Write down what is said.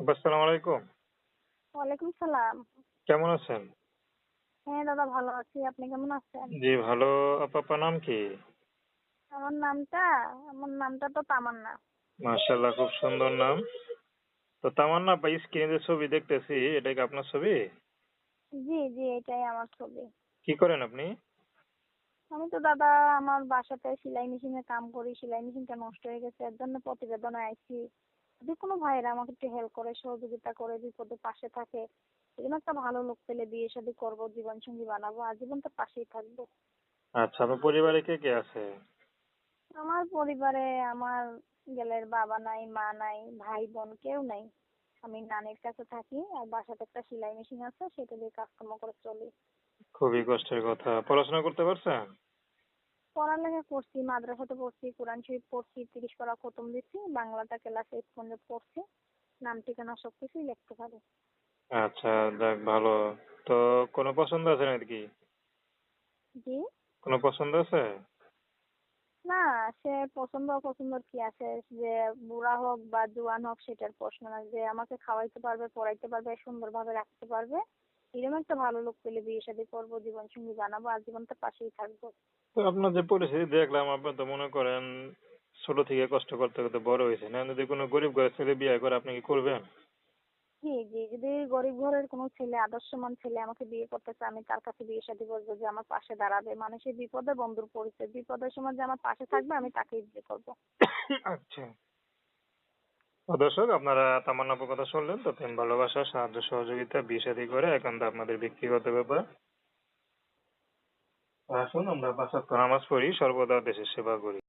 আসসালামু আলাইকুম। ওয়ালাইকুম সালাম। কেমন আছেন? হ্যাঁ দাদা ভালো আছি। আপনি কেমন আছেন? জি ভালো। আপা নাম কি? আমার নামটা আমার নামটা তো তামান্না। মাশাআল্লাহ খুব সুন্দর নাম। তো তামান্না আপা স্ক্রিনে যে ছবি দেখতেছি এটা কি আপনার ছবি? জি জি এটাই আমার ছবি। কি করেন আপনি? আমি তো দাদা আমার বাসাতে সেলাই মেশিনে কাম করি। সেলাই মেশিনটা নষ্ট হয়ে গেছে। এর জন্য প্রতিবেদনে আইছি। যদি কোনো ভাইয়েরা আমাকে একটু হেল্প করে সহযোগিতা করে বিপদে পাশে থাকে। এরকম একটা ভালো লোক পেলে বিয়ে শাদী করব জীবন সঙ্গী বানাবো আজীবন তো পাশেই থাকব। আচ্ছা আপনার পরিবারে কে কে আছে? আমার পরিবারে আমার গেলের বাবা নাই মা নাই ভাই বোন কেউ নাই। আমি নানির কাছে থাকি আর বাসাতে একটা সেলাই মেশিন আছে সেটা দিয়ে কাজকর্ম করে চলি। খুবই কষ্টের কথা। পড়াশোনা করতে পারছেন? পড়ালেখা করছি মাদ্রাসাতে পড়ছি কোরআন শরীফ পড়ছি তিরিশ পারা খতম দিচ্ছি বাংলাটা ক্লাস এইট পর্যন্ত পড়ছি নাম ঠিকানা সবকিছুই লিখতে পারি আচ্ছা যাক ভালো। তো কোনো পছন্দ আছে নাকি? জি? কোনো পছন্দ আছে? না সে পছন্দ অপছন্দর কি আছে যে বুড়া হোক বা জোয়ান হোক সেটার প্রশ্ন না যে আমাকে খাওয়াইতে পারবে পড়াইতে পারবে সুন্দরভাবে রাখতে পারবে। এরকম একটা ভালো লোক পেলে বিয়ে শাদী করব জীবন সঙ্গী বানাবো আজীবন তো পাশেই থাকব। তো আপনার যে পরিস্থিতি দেখলাম আপনি তো মনে করেন ছোট থেকে কষ্ট করতে করতে বড় হয়েছেন। এখন যদি কোনো গরিব ঘরের ছেলে বিয়ে করে আপনি কি করবেন? জি জি যদি গরিব ঘরের কোনো ছেলে আদর্শমান ছেলে আমাকে বিয়ে করতে চায় আমি তার কাছে বিয়ে শাদী বলব যে আমার পাশে দাঁড়াবে। মানুষের বিপদে বন্ধুর পরিচয় বিপদের সময় যে আমার পাশে থাকবে আমি তাকেই বিয়ে করব। আচ্ছা। দর্শক, আপনারা তামান্না আপুর কথা শুনলেন, তো প্রেম, ভালোবাসা, সাহায্য, সহযোগিতা, বিষাদি করে করে একান্ত আপনাদের ব্যক্তিগত ব্যাপার। আসুন, আমরা ওয়াক্ত নামাজ পড়ি, সর্বদা দেশের সেবা করি।